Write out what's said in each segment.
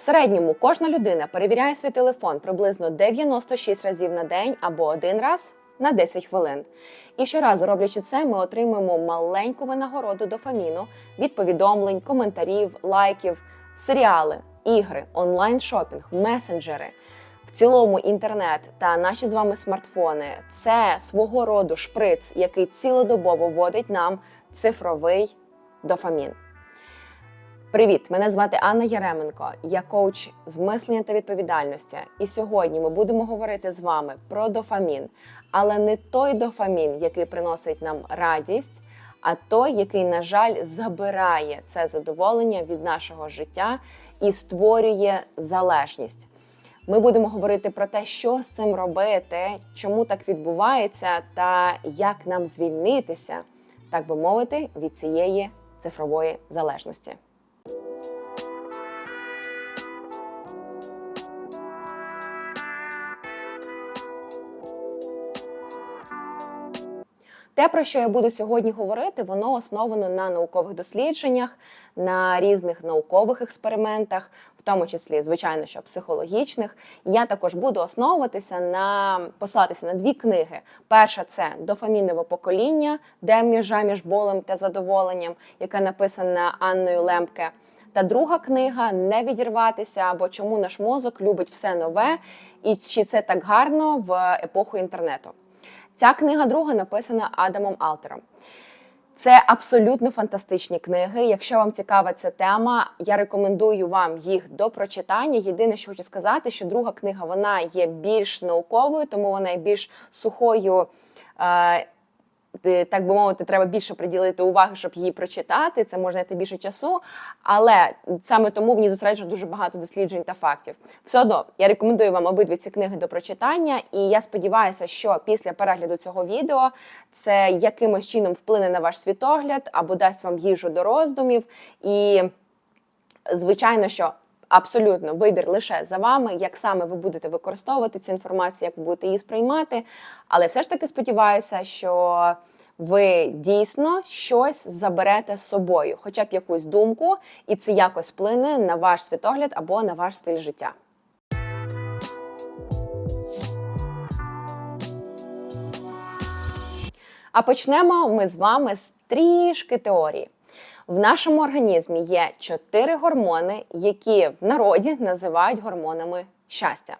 В середньому кожна людина перевіряє свій телефон приблизно 96 разів на день або один раз на 10 хвилин. І щоразу, роблячи це, ми отримуємо маленьку винагороду дофаміну від повідомлень, коментарів, лайків, серіали, ігри, онлайн-шопінг, месенджери. В цілому інтернет та наші з вами смартфони це свого роду шприц, який цілодобово вводить нам цифровий дофамін. Привіт! Мене звати Анна Яременко. Я коуч з мислення та відповідальності. І сьогодні ми будемо говорити з вами про дофамін, але не той дофамін, який приносить нам радість, а той, який, на жаль, забирає це задоволення від нашого життя і створює залежність. Ми будемо говорити про те, що з цим робити, чому так відбувається, та як нам звільнитися, так би мовити, від цієї цифрової залежності. Те, про що я буду сьогодні говорити, воно основано на наукових дослідженнях, на різних наукових експериментах, в тому числі, звичайно, що психологічних. Я також буду основуватися на посилатися на дві книги. Перша це дофамінове покоління, де межа між болем та задоволенням, яка написана Анною Лемпке. Та друга книга не відірватися або чому наш мозок любить все нове, і чи це так гарно в епоху інтернету. Ця книга друга написана Адамом Алтером. Це абсолютно фантастичні книги. Якщо вам цікава ця тема, я рекомендую вам їх до прочитання. Єдине, що хочу сказати, що друга книга вона є більш науковою, тому вона є більш сухою. Е, так би мовити, треба більше приділити уваги, щоб її прочитати. Це може знайти більше часу, але саме тому в ній зосереджено дуже багато досліджень та фактів. Все одно я рекомендую вам обидві ці книги до прочитання, і я сподіваюся, що після перегляду цього відео це якимось чином вплине на ваш світогляд або дасть вам їжу до роздумів. І, звичайно, що. Абсолютно вибір лише за вами, як саме ви будете використовувати цю інформацію, як ви будете її сприймати. Але все ж таки сподіваюся, що ви дійсно щось заберете з собою, хоча б якусь думку, і це якось вплине на ваш світогляд або на ваш стиль життя. А почнемо ми з вами з трішки теорії. В нашому організмі є чотири гормони, які в народі називають гормонами щастя.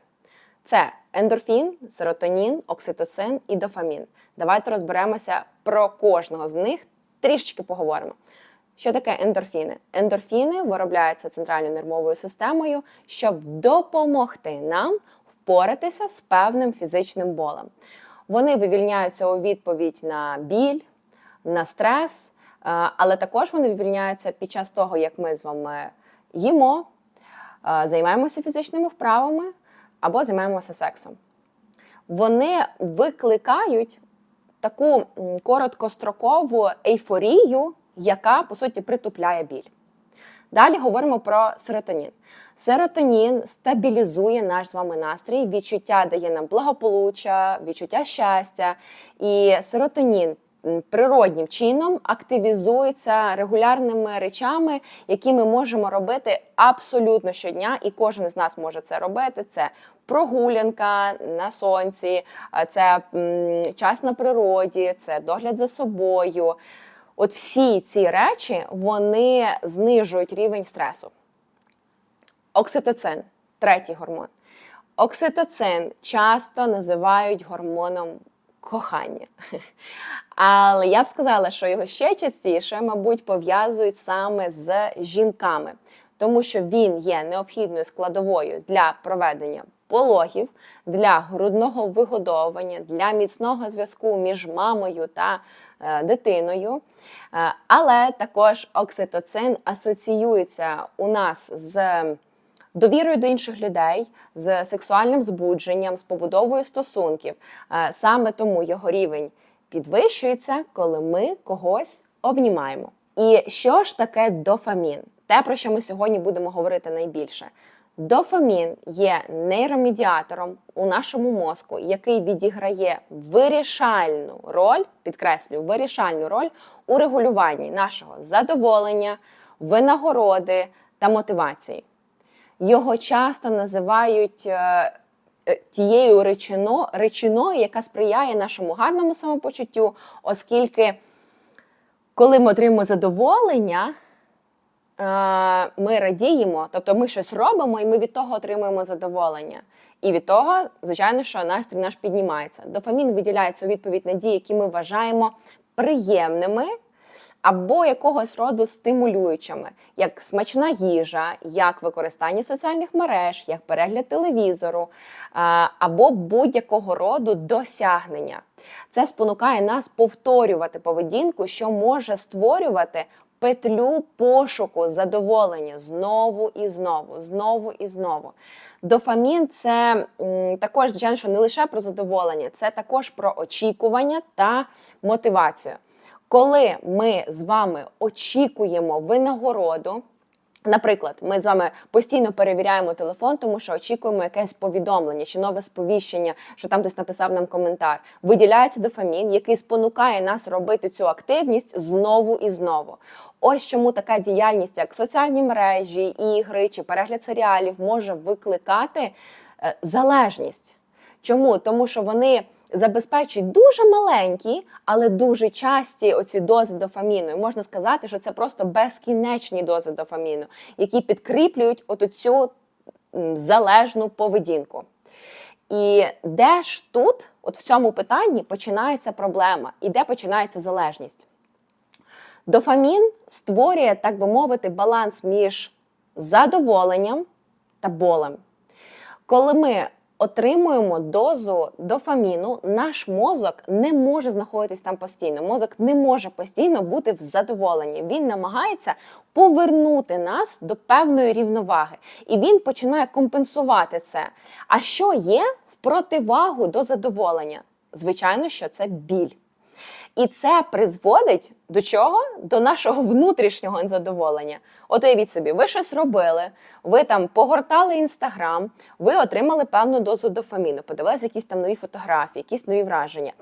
Це ендорфін, серотонін, окситоцин і дофамін. Давайте розберемося про кожного з них, трішечки поговоримо. Що таке ендорфіни? Ендорфіни виробляються центральною нервовою системою, щоб допомогти нам впоратися з певним фізичним болем. Вони вивільняються у відповідь на біль, на стрес. Але також вони вивільняються під час того, як ми з вами їмо, займаємося фізичними вправами або займаємося сексом. Вони викликають таку короткострокову ейфорію, яка, по суті, притупляє біль. Далі говоримо про серотонін. Серотонін стабілізує наш з вами настрій, відчуття дає нам благополуччя, відчуття щастя. І серотонін природнім чином активізується регулярними речами, які ми можемо робити абсолютно щодня, і кожен з нас може це робити. Це прогулянка на сонці, це час на природі, це догляд за собою. От всі ці речі вони знижують рівень стресу. Окситоцин третій гормон. Окситоцин часто називають гормоном кохання. Але я б сказала, що його ще частіше, мабуть, пов'язують саме з жінками, тому що він є необхідною складовою для проведення пологів, для грудного вигодовування, для міцного зв'язку між мамою та е, дитиною. Е, але також окситоцин асоціюється у нас з довірою до інших людей, з сексуальним збудженням, з побудовою стосунків. Е, саме тому його рівень підвищується, коли ми когось обнімаємо. І що ж таке дофамін? Те, про що ми сьогодні будемо говорити найбільше. Дофамін є нейромедіатором у нашому мозку, який відіграє вирішальну роль, підкреслюю, вирішальну роль у регулюванні нашого задоволення, винагороди та мотивації. Його часто називають е, е, тією речино, речиною, яка сприяє нашому гарному самопочуттю, оскільки, коли ми отримуємо задоволення, е, ми радіємо, тобто ми щось робимо, і ми від того отримуємо задоволення. І від того, звичайно, що настрій наш піднімається. Дофамін виділяється у відповідь на дії, які ми вважаємо приємними або якогось роду стимулюючими, як смачна їжа, як використання соціальних мереж, як перегляд телевізору, або будь-якого роду досягнення. Це спонукає нас повторювати поведінку, що може створювати. Петлю пошуку задоволення знову і знову, знову і знову. Дофамін це також, звичайно, що не лише про задоволення, це також про очікування та мотивацію. Коли ми з вами очікуємо винагороду, Наприклад, ми з вами постійно перевіряємо телефон, тому що очікуємо якесь повідомлення чи нове сповіщення, що там хтось написав нам коментар. Виділяється дофамін, який спонукає нас робити цю активність знову і знову. Ось чому така діяльність, як соціальні мережі, ігри чи перегляд серіалів, може викликати е, залежність. Чому? Тому що вони забезпечують дуже маленькі, але дуже часті оці дози дофаміну. І можна сказати, що це просто безкінечні дози дофаміну, які підкріплюють от цю залежну поведінку. І де ж тут, от в цьому питанні, починається проблема і де починається залежність? Дофамін створює, так би мовити, баланс між задоволенням та болем. Коли ми отримуємо дозу дофаміну, наш мозок не може знаходитись там постійно. Мозок не може постійно бути в задоволенні. Він намагається повернути нас до певної рівноваги, і він починає компенсувати це. А що є в противагу до задоволення? Звичайно, що це біль. І це призводить до чого? До нашого внутрішнього незадоволення. От уявіть собі, ви щось робили, ви там погортали інстаграм, ви отримали певну дозу дофаміну, подивилися якісь там нові фотографії, якісь нові враження.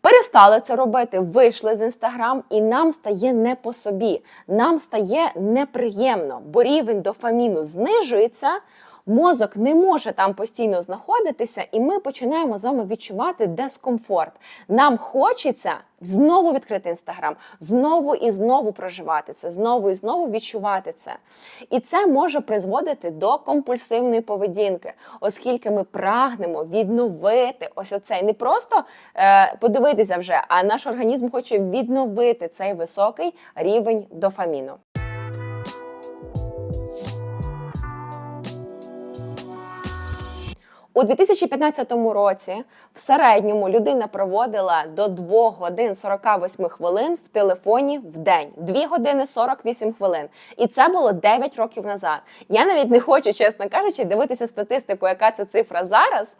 Перестали це робити, вийшли з інстаграм, і нам стає не по собі. Нам стає неприємно, бо рівень дофаміну знижується. Мозок не може там постійно знаходитися, і ми починаємо з вами відчувати дискомфорт. Нам хочеться знову відкрити інстаграм, знову і знову проживати це, знову і знову відчувати це. І це може призводити до компульсивної поведінки, оскільки ми прагнемо відновити ось оцей не просто е, подивитися вже, а наш організм хоче відновити цей високий рівень дофаміну. У 2015 році в середньому людина проводила до 2 годин 48 хвилин в телефоні в день. 2 години 48 хвилин. І це було 9 років назад. Я навіть не хочу, чесно кажучи, дивитися статистику, яка це цифра зараз.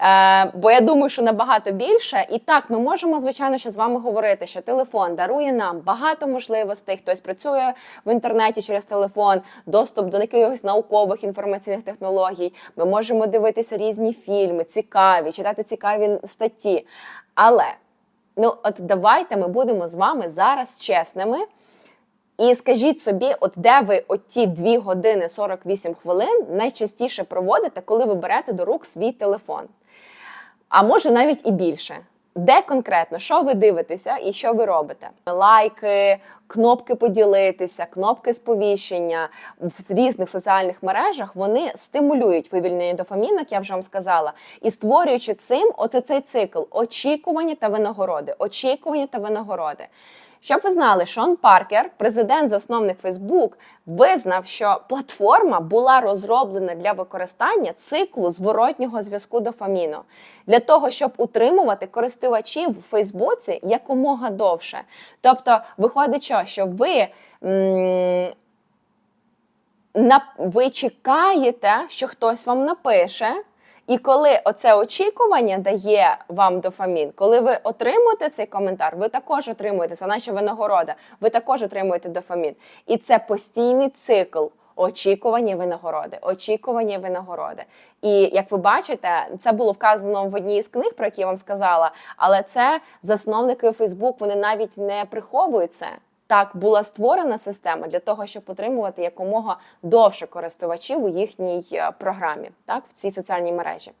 Е, бо я думаю, що набагато більше. І так, ми можемо, звичайно, що з вами говорити, що телефон дарує нам багато можливостей. Хтось працює в інтернеті через телефон, доступ до якихось наукових інформаційних технологій. Ми можемо дивитися різні різні фільми, цікаві, читати цікаві статті. Але ну, от давайте ми будемо з вами зараз чесними. І скажіть собі, от де ви оті 2 години 48 хвилин найчастіше проводите, коли ви берете до рук свій телефон. А може навіть і більше. Де конкретно, що ви дивитеся і що ви робите? Лайки, кнопки поділитися, кнопки сповіщення в різних соціальних мережах вони стимулюють вивільнення дофамінок, я вже вам сказала, і створюючи цим оце цей цикл очікування та винагороди, очікування та винагороди. Щоб ви знали, Шон Паркер, президент-засновник Фейсбук, визнав, що платформа була розроблена для використання циклу зворотнього зв'язку дофаміну для того, щоб утримувати користувачів в Фейсбуці якомога довше. Тобто, виходить, що, що ви. М ви чекаєте, що хтось вам напише, і коли оце очікування дає вам дофамін, коли ви отримуєте цей коментар, ви також отримуєте це наче винагорода, ви також отримуєте дофамін. І це постійний цикл. Очікування винагороди, очікування винагороди. І як ви бачите, це було вказано в одній з книг, про які я вам сказала. Але це засновники Фейсбук, вони навіть не приховують це. Так, була створена система для того, щоб отримувати якомога довше користувачів у їхній е, програмі, так, в цій соціальній мережі.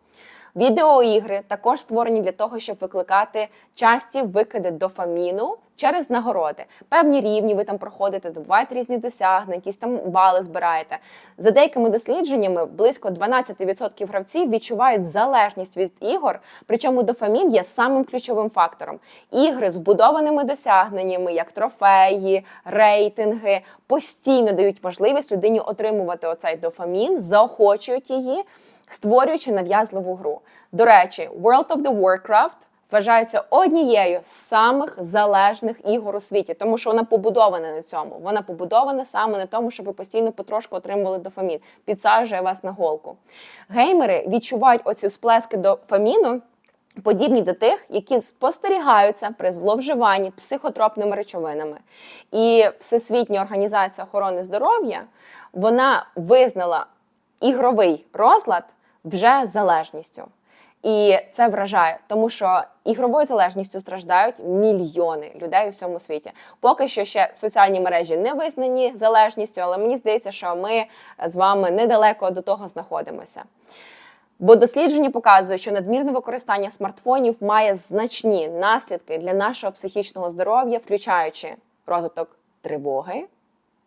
Відеоігри також створені для того, щоб викликати часті викиди дофаміну через нагороди. Певні рівні ви там проходите, добуваєте різні досягнення, якісь там бали збираєте. За деякими дослідженнями, близько 12% гравців відчувають залежність від ігор, причому дофамін є самим ключовим фактором. Ігри з вбудованими досягненнями, як трофеї, рейтинги, постійно дають можливість людині отримувати оцей дофамін, заохочують її створюючи нав'язливу гру. До речі, World of the Warcraft вважається однією з самих залежних ігор у світі, тому що вона побудована на цьому. Вона побудована саме на тому, щоб ви постійно потрошку отримували дофамін, підсаджує вас на голку. Геймери відчувають оці сплески дофаміну. Подібні до тих, які спостерігаються при зловживанні психотропними речовинами. І Всесвітня організація охорони здоров'я вона визнала ігровий розлад вже залежністю. І це вражає, тому що ігровою залежністю страждають мільйони людей у всьому світі. Поки що ще соціальні мережі не визнані залежністю, але мені здається, що ми з вами недалеко до того знаходимося. Бо дослідження показують, що надмірне використання смартфонів має значні наслідки для нашого психічного здоров'я, включаючи розвиток тривоги,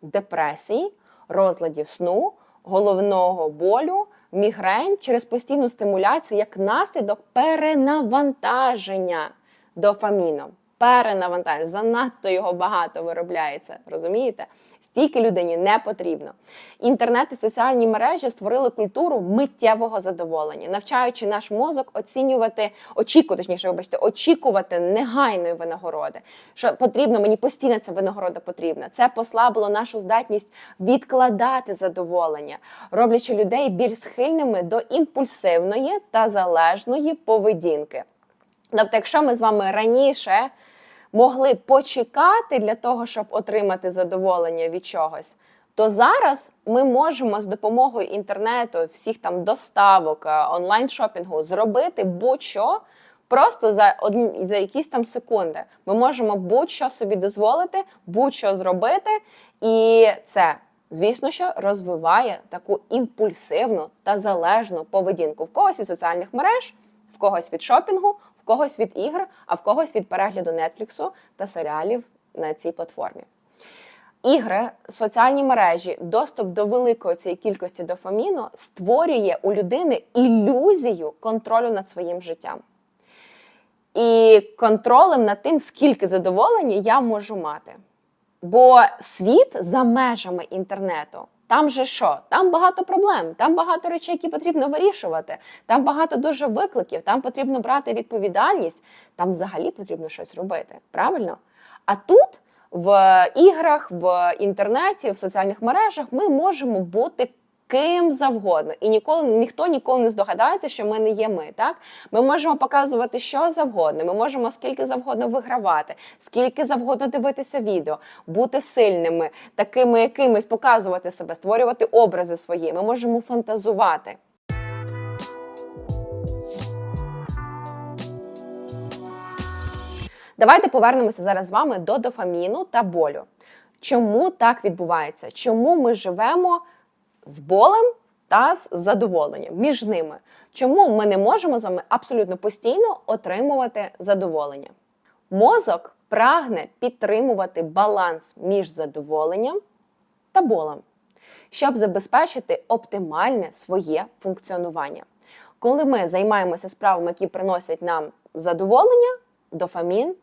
депресії, розладів сну, головного болю, мігрень через постійну стимуляцію як наслідок перенавантаження дофаміном. Перенавантаження, занадто його багато виробляється. Розумієте? Стільки людині не потрібно. Інтернет і соціальні мережі створили культуру миттєвого задоволення, навчаючи наш мозок оцінювати, очікувати, точніше, вибачте, очікувати негайної винагороди. Що потрібно, мені постійно ця винагорода потрібна. Це послабило нашу здатність відкладати задоволення, роблячи людей більш схильними до імпульсивної та залежної поведінки. Тобто, якщо ми з вами раніше могли почекати для того, щоб отримати задоволення від чогось, то зараз ми можемо з допомогою інтернету, всіх там доставок, е, онлайн шопінгу зробити будь-що. Просто за одні за якісь там секунди ми можемо будь-що собі дозволити, будь-що зробити, і це, звісно, що розвиває таку імпульсивну та залежну поведінку в когось від соціальних мереж, в когось від шопінгу, в когось від ігр, а в когось від перегляду Нетфліксу та серіалів на цій платформі. Ігри, соціальні мережі, доступ до великої цієї кількості дофаміну створює у людини ілюзію контролю над своїм життям. І контролем над тим, скільки задоволення я можу мати. Бо світ за межами інтернету там же що? Там багато проблем, там багато речей, які потрібно вирішувати, там багато дуже викликів, там потрібно брати відповідальність, там взагалі потрібно щось робити. Правильно? А тут в іграх, в інтернеті, в соціальних мережах ми можемо бути ким завгодно, і ніколи ніхто ніколи не здогадається, що ми не є ми. Так ми можемо показувати що завгодно. Ми можемо скільки завгодно вигравати, скільки завгодно дивитися відео, бути сильними, такими якимись показувати себе, створювати образи свої. Ми можемо фантазувати. Давайте повернемося зараз з вами до дофаміну та болю. Чому так відбувається? Чому ми живемо з болем та з задоволенням між ними. Чому ми не можемо з вами абсолютно постійно отримувати задоволення? Мозок прагне підтримувати баланс між задоволенням та болем, щоб забезпечити оптимальне своє функціонування. Коли ми займаємося справами, які приносять нам задоволення, дофамін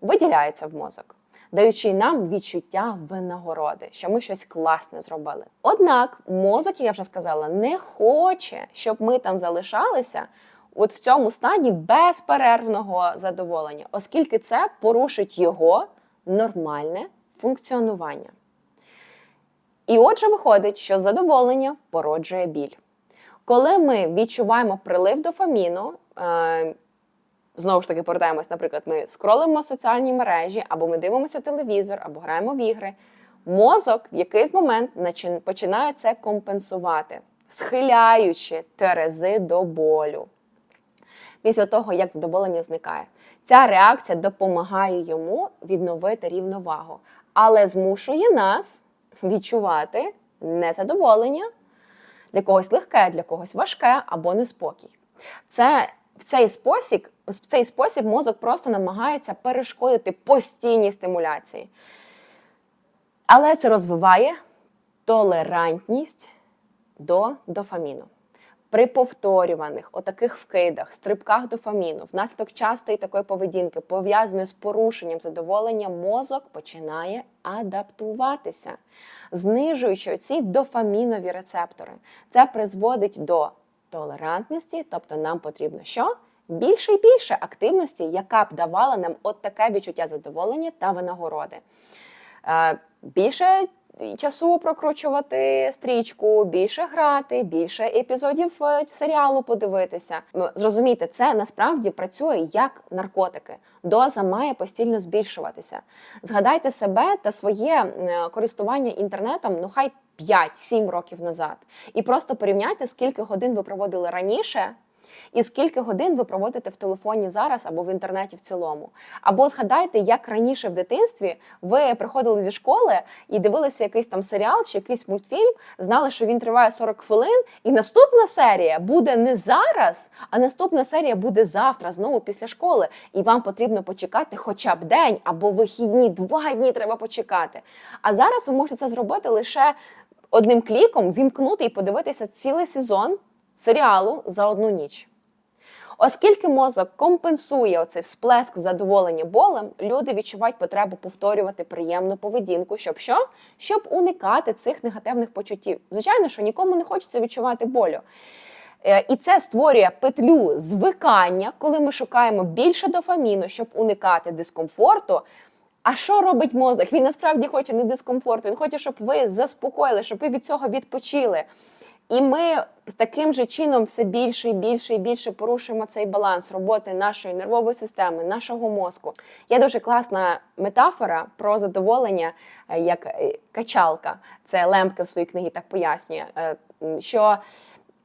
виділяється в мозок даючи нам відчуття винагороди, що ми щось класне зробили. Однак мозок, як я вже сказала, не хоче, щоб ми там залишалися. От в цьому стані безперервного задоволення, оскільки це порушить його нормальне функціонування. І отже, виходить, що задоволення породжує біль. Коли ми відчуваємо прилив дофаміну, е, Знову ж таки, повертаємось, наприклад, ми скролимо соціальні мережі, або ми дивимося телевізор, або граємо в ігри. Мозок в якийсь момент починає це компенсувати, схиляючи терези до болю. Після того, як задоволення зникає, ця реакція допомагає йому відновити рівновагу. але змушує нас відчувати незадоволення, для когось легке, для когось важке або неспокій. Це в цей спосіб, в цей спосіб мозок просто намагається перешкодити постійній стимуляції. Але це розвиває толерантність до дофаміну. При повторюваних отаких вкидах, стрибках дофаміну, внаслідок частої такої поведінки, пов'язаної з порушенням задоволення, мозок починає адаптуватися, знижуючи ці дофамінові рецептори. Це призводить до толерантності, тобто нам потрібно що? Більше і більше активності, яка б давала нам от таке відчуття задоволення та винагороди. Е, Більше часу прокручувати стрічку, більше грати, більше епізодів е, серіалу подивитися. М, Зрозумійте, це насправді працює як наркотики. Доза має постійно збільшуватися. Згадайте себе та своє е, користування інтернетом, ну хай 5-7 років назад, і просто порівняйте, скільки годин ви проводили раніше. І скільки годин ви проводите в телефоні зараз або в інтернеті в цілому. Або згадайте, як раніше в дитинстві ви приходили зі школи і дивилися якийсь там серіал чи якийсь мультфільм, знали, що він триває 40 хвилин, і наступна серія буде не зараз, а наступна серія буде завтра, знову після школи. І вам потрібно почекати хоча б день або вихідні, два дні треба почекати. А зараз ви можете це зробити лише одним кліком, вімкнути і подивитися цілий сезон серіалу за одну ніч. Оскільки мозок компенсує оцей всплеск задоволення болем, люди відчувають потребу повторювати приємну поведінку, щоб що? Щоб уникати цих негативних почуттів. Звичайно, що нікому не хочеться відчувати болю. Е, І це створює петлю звикання, коли ми шукаємо більше дофаміну, щоб уникати дискомфорту. А що робить мозок? Він насправді хоче не дискомфорту, він хоче, щоб ви заспокоїли, щоб ви від цього відпочили. І ми з таким же чином все більше і більше і більше порушуємо цей баланс роботи нашої нервової системи, нашого мозку. Є дуже класна метафора про задоволення е, як е, качалка. Це Лемпке в своїй книгі так пояснює, е, що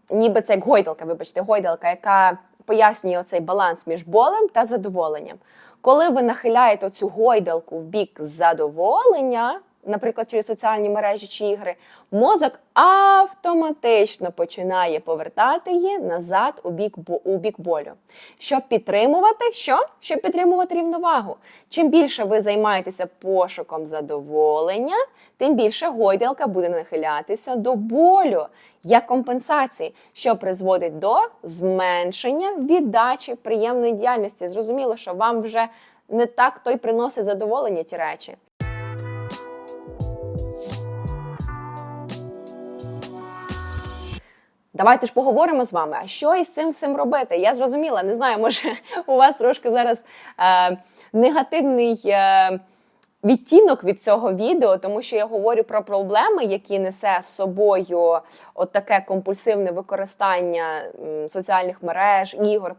ніби це як гойдалка, вибачте, гойдалка, яка пояснює оцей баланс між болем та задоволенням. Коли ви нахиляєте цю гойдалку в бік задоволення, наприклад, через соціальні мережі чи ігри, мозок автоматично починає повертати її назад у бік, у бік болю. Щоб підтримувати, що? Щоб підтримувати рівновагу. Чим більше ви займаєтеся пошуком задоволення, тим більше гойдалка буде нахилятися до болю як компенсації, що призводить до зменшення віддачі приємної діяльності. Зрозуміло, що вам вже не так той приносить задоволення ті речі. Давайте ж поговоримо з вами, а що із цим всім робити? Я зрозуміла, не знаю, може у вас трошки зараз е, негативний е, відтінок від цього відео, тому що я говорю про проблеми, які несе з собою от таке компульсивне використання соціальних мереж, ігор,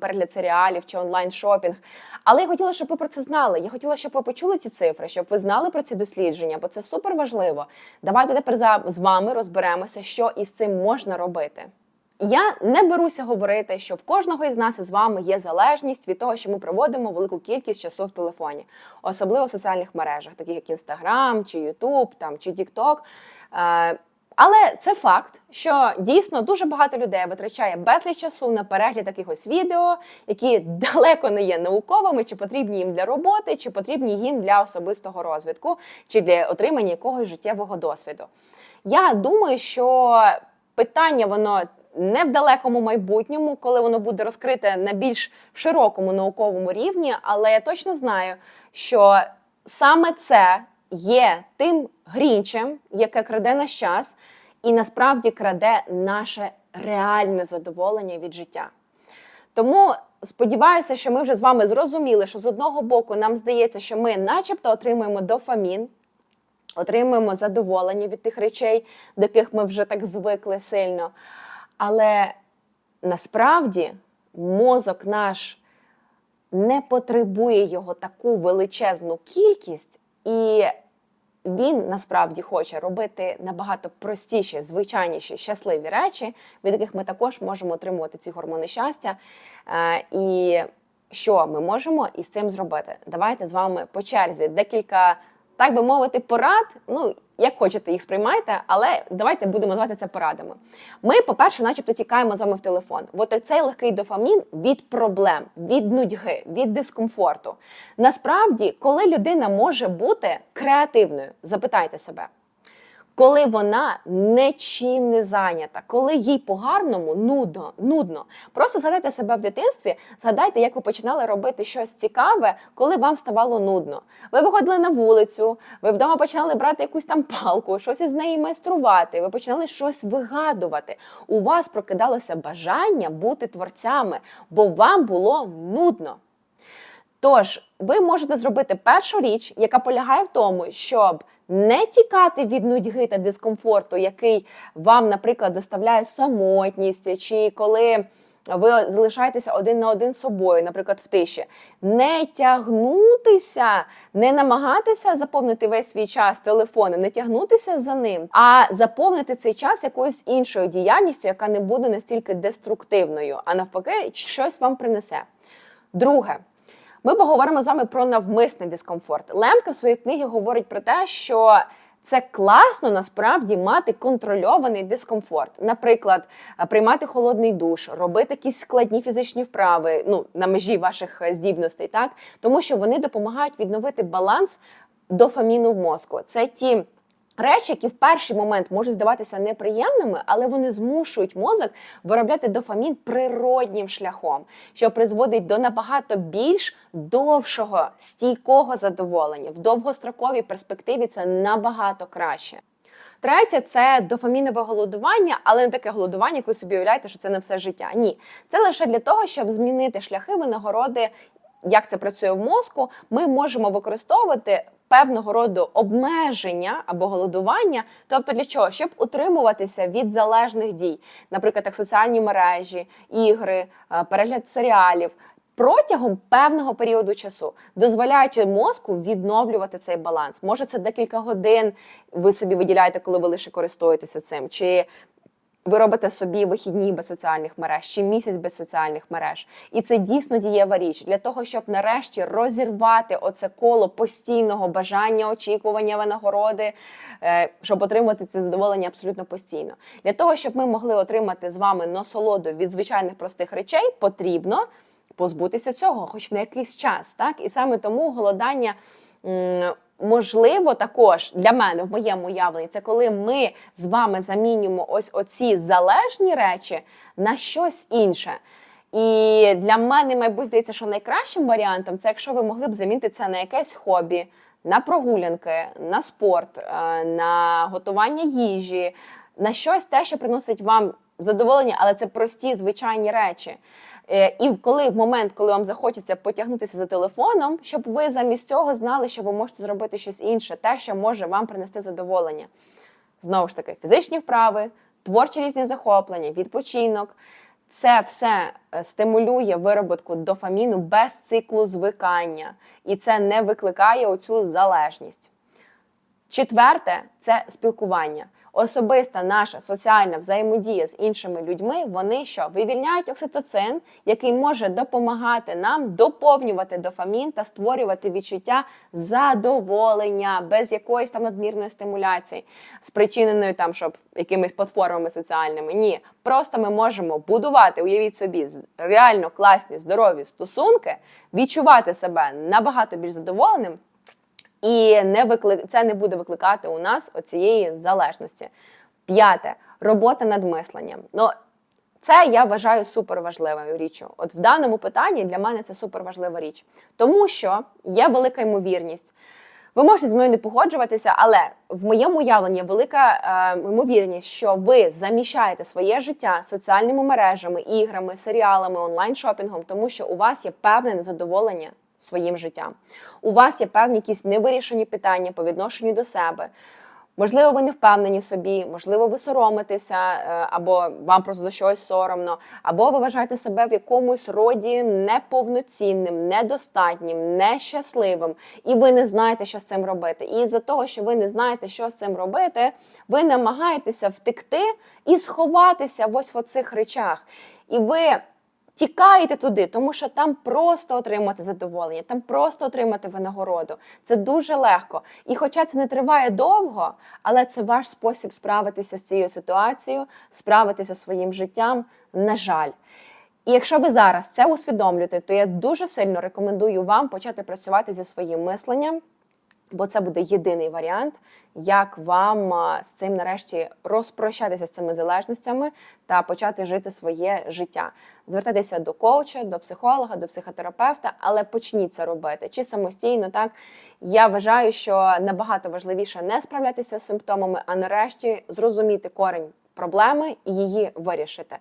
перегляд серіалів чи онлайн-шопінг. Але я хотіла, щоб ви про це знали. Я хотіла, щоб ви почули ці цифри, щоб ви знали про ці дослідження, бо це супер важливо. Давайте тепер з вами розберемося, що із цим можна робити. Я не беруся говорити, що в кожного із нас із вами є залежність від того, що ми проводимо велику кількість часу в телефоні, особливо в соціальних мережах, таких як Інстаграм, чи Ютуб, там чи Тікток. Е, але це факт, що дійсно дуже багато людей витрачає безліч часу на перегляд якихось відео, які далеко не є науковими, чи потрібні їм для роботи, чи потрібні їм для особистого розвитку, чи для отримання якогось життєвого досвіду. Я думаю, що питання воно не в далекому майбутньому, коли воно буде розкрите на більш широкому науковому рівні, але я точно знаю, що саме це є тим грінчем, яке краде наш час, і насправді краде наше реальне задоволення від життя. Тому сподіваюся, що ми вже з вами зрозуміли, що з одного боку нам здається, що ми, начебто, отримуємо дофамін, отримуємо задоволення від тих речей, до яких ми вже так звикли сильно. Але насправді мозок наш не потребує його таку величезну кількість, і він насправді хоче робити набагато простіші, звичайніші, щасливі речі, від яких ми також можемо отримувати ці гормони щастя. Е, І що ми можемо із цим зробити? Давайте з вами по черзі декілька так би мовити, порад. Ну, як хочете їх сприймайте, але давайте будемо звати це порадами. Ми, по-перше, начебто тікаємо з вами в телефон. От цей легкий дофамін від проблем, від нудьги, від дискомфорту. Насправді, коли людина може бути креативною, запитайте себе. Коли вона нічим не зайнята, коли їй по-гарному нудно, нудно. Просто згадайте себе в дитинстві, згадайте, як ви починали робити щось цікаве, коли вам ставало нудно. Ви виходили на вулицю, ви вдома починали брати якусь там палку, щось із неї майструвати, ви починали щось вигадувати. У вас прокидалося бажання бути творцями, бо вам було нудно. Тож, ви можете зробити першу річ, яка полягає в тому, щоб не тікати від нудьги та дискомфорту, який вам, наприклад, доставляє самотність, чи коли ви залишаєтеся один на один з собою, наприклад, в тиші, не тягнутися, не намагатися заповнити весь свій час телефоном, не тягнутися за ним, а заповнити цей час якоюсь іншою діяльністю, яка не буде настільки деструктивною, а навпаки, щось вам принесе. Друге. Ми поговоримо з вами про навмисний дискомфорт. Лемка в своїй книгі говорить про те, що це класно насправді мати контрольований дискомфорт. Наприклад, приймати холодний душ, робити якісь складні фізичні вправи, ну на межі ваших здібностей, так тому що вони допомагають відновити баланс дофаміну в мозку. Це ті. Речі, які в перший момент можуть здаватися неприємними, але вони змушують мозок виробляти дофамін природнім шляхом, що призводить до набагато більш довшого стійкого задоволення. В довгостроковій перспективі це набагато краще. Третє це дофамінове голодування, але не таке голодування, як ви собі уявляєте, що це на все життя. Ні, це лише для того, щоб змінити шляхи винагороди. Як це працює в мозку, ми можемо використовувати певного роду обмеження або голодування. Тобто для чого? Щоб утримуватися від залежних дій, наприклад, як соціальні мережі, ігри, е, перегляд серіалів. Протягом певного періоду часу, дозволяючи мозку відновлювати цей баланс. Може, це декілька годин ви собі виділяєте, коли ви лише користуєтеся цим, чи ви робите собі вихідні без соціальних мереж чи місяць без соціальних мереж, і це дійсно дієва річ для того, щоб нарешті розірвати оце коло постійного бажання, очікування винагороди, е, щоб отримати це задоволення абсолютно постійно. Для того щоб ми могли отримати з вами насолоду від звичайних простих речей, потрібно позбутися цього, хоч на якийсь час, так і саме тому голодання. Можливо, також для мене в моєму уявленні це коли ми з вами замінюємо ось оці залежні речі на щось інше. І для мене, мабуть, здається, що найкращим варіантом це якщо ви могли б замінити це на якесь хобі, на прогулянки, на спорт, е, на готування їжі, на щось те, що приносить вам задоволення, але це прості звичайні речі. Е, і коли в момент, коли вам захочеться потягнутися за телефоном, щоб ви замість цього знали, що ви можете зробити щось інше, те, що може вам принести задоволення. Знову ж таки, фізичні вправи, творчі різні захоплення, відпочинок. Це все е, стимулює вироботку дофаміну без циклу звикання, і це не викликає оцю залежність. Четверте це спілкування. Особиста наша соціальна взаємодія з іншими людьми, вони що вивільняють окситоцин, який може допомагати нам доповнювати дофамін та створювати відчуття задоволення без якоїсь там надмірної стимуляції, спричиненої там, щоб якимись платформами соціальними. Ні, просто ми можемо будувати, уявіть собі, реально класні здорові стосунки, відчувати себе набагато більш задоволеним. І не виклик... це не буде викликати у нас оцієї залежності. П'яте робота над мисленням. Ну, це я вважаю суперважливою річчю. От в даному питанні для мене це суперважлива річ, тому що є велика ймовірність. Ви можете зі мною не погоджуватися, але в моєму уявленні велика е, ймовірність, що ви заміщаєте своє життя соціальними мережами, іграми, серіалами, онлайн-шопінгом, тому що у вас є певне незадоволення своїм життям. У вас є певні якісь невирішені питання по відношенню до себе. Можливо, ви не впевнені в собі, можливо, ви соромитеся, е, або вам просто за щось соромно, або ви вважаєте себе в якомусь роді неповноцінним, недостатнім, нещасливим, і ви не знаєте, що з цим робити. І з-за того, що ви не знаєте, що з цим робити, ви намагаєтеся втекти і сховатися ось в оцих речах. І ви Тікайте туди, тому що там просто отримати задоволення, там просто отримати винагороду. Це дуже легко. І хоча це не триває довго, але це ваш спосіб справитися з цією ситуацією, справитися зі своїм життям. На жаль. І якщо ви зараз це усвідомлюєте, то я дуже сильно рекомендую вам почати працювати зі своїм мисленням, бо це буде єдиний варіант, як вам з цим нарешті розпрощатися з цими залежностями та почати жити своє життя. Звертайтеся до коуча, до психолога, до психотерапевта, але почніть це робити чи самостійно. Так я вважаю, що набагато важливіше не справлятися з симптомами, а нарешті зрозуміти корень проблеми і її вирішити.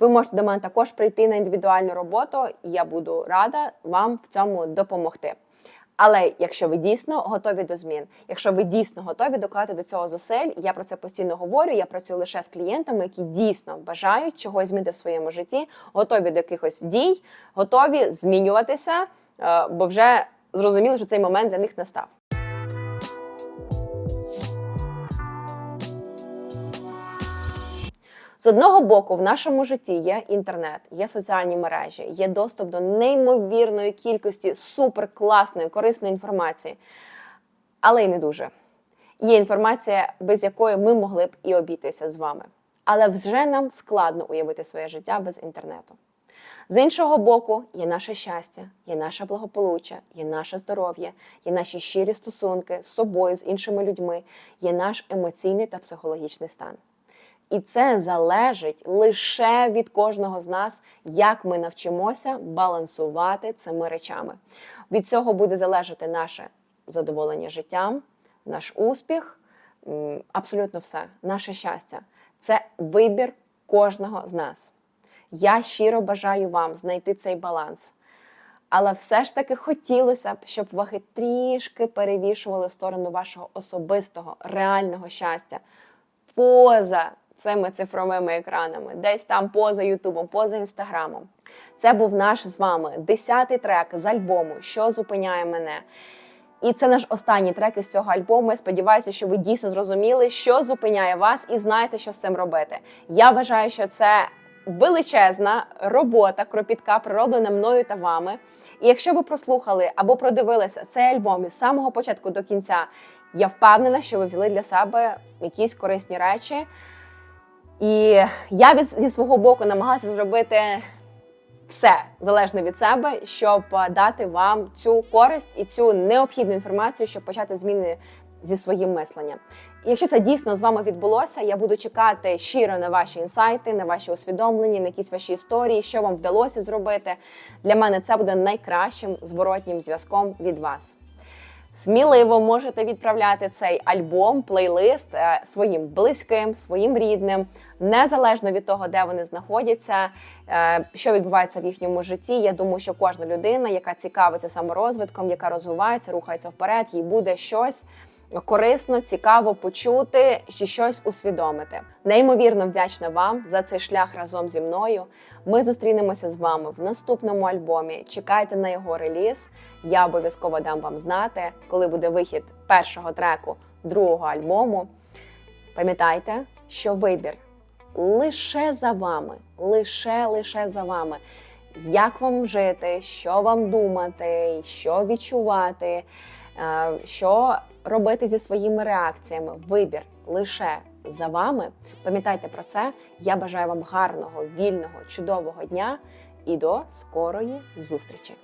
Ви можете до мене також прийти на індивідуальну роботу, і я буду рада вам в цьому допомогти. Але якщо ви дійсно готові до змін, якщо ви дійсно готові докладати до цього зусиль, я про це постійно говорю. Я працюю лише з клієнтами, які дійсно бажають чогось змінити в своєму житті, готові до якихось дій, готові змінюватися, е, бо вже зрозуміли, що цей момент для них настав. З одного боку, в нашому житті є інтернет, є соціальні мережі, є доступ до неймовірної кількості суперкласної, корисної інформації, але й не дуже. Є інформація, без якої ми могли б і обійтися з вами. Але вже нам складно уявити своє життя без інтернету. З іншого боку, є наше щастя, є наше благополуччя, є наше здоров'я, є наші щирі стосунки з собою, з іншими людьми, є наш емоційний та психологічний стан. І це залежить лише від кожного з нас, як ми навчимося балансувати цими речами. Від цього буде залежати наше задоволення життям, наш успіх, абсолютно все, наше щастя. Це вибір кожного з нас. Я щиро бажаю вам знайти цей баланс. Але все ж таки хотілося б, щоб ваги трішки перевішували в сторону вашого особистого, реального щастя поза цими цифровими екранами, десь там поза Ютубом, поза Інстаграмом. Це був наш з вами десятий трек з альбому Що зупиняє мене. І це наш останній трек із цього альбому. Я сподіваюся, що ви дійсно зрозуміли, що зупиняє вас, і знаєте, що з цим робити. Я вважаю, що це величезна робота, кропітка, пророблена мною та вами. І якщо ви прослухали або продивилися цей альбом із самого початку до кінця, я впевнена, що ви взяли для себе якісь корисні речі. І я від зі свого боку намагалася зробити все залежно від себе, щоб е, дати вам цю користь і цю необхідну інформацію, щоб почати зміни зі своїм мисленням. Якщо це дійсно з вами відбулося, я буду чекати щиро на ваші інсайти, на ваші усвідомлення, на якісь ваші історії, що вам вдалося зробити. Для мене це буде найкращим зворотнім зв'язком від вас. Сміливо можете відправляти цей альбом, плейлист е, своїм близьким, своїм рідним, незалежно від того, де вони знаходяться, е, що відбувається в їхньому житті. Я думаю, що кожна людина, яка цікавиться саморозвитком, яка розвивається, рухається вперед, їй буде щось корисно, цікаво почути чи щось усвідомити. Неймовірно вдячна вам за цей шлях разом зі мною. Ми зустрінемося з вами в наступному альбомі. Чекайте на його реліз. Я обов'язково дам вам знати, коли буде вихід першого треку другого альбому. Пам'ятайте, що вибір лише за вами, лише лише за вами. Як вам жити, що вам думати, що відчувати, е, що робити зі своїми реакціями. Вибір лише за вами. Пам'ятайте про це. Я бажаю вам гарного, вільного, чудового дня і до скорої зустрічі!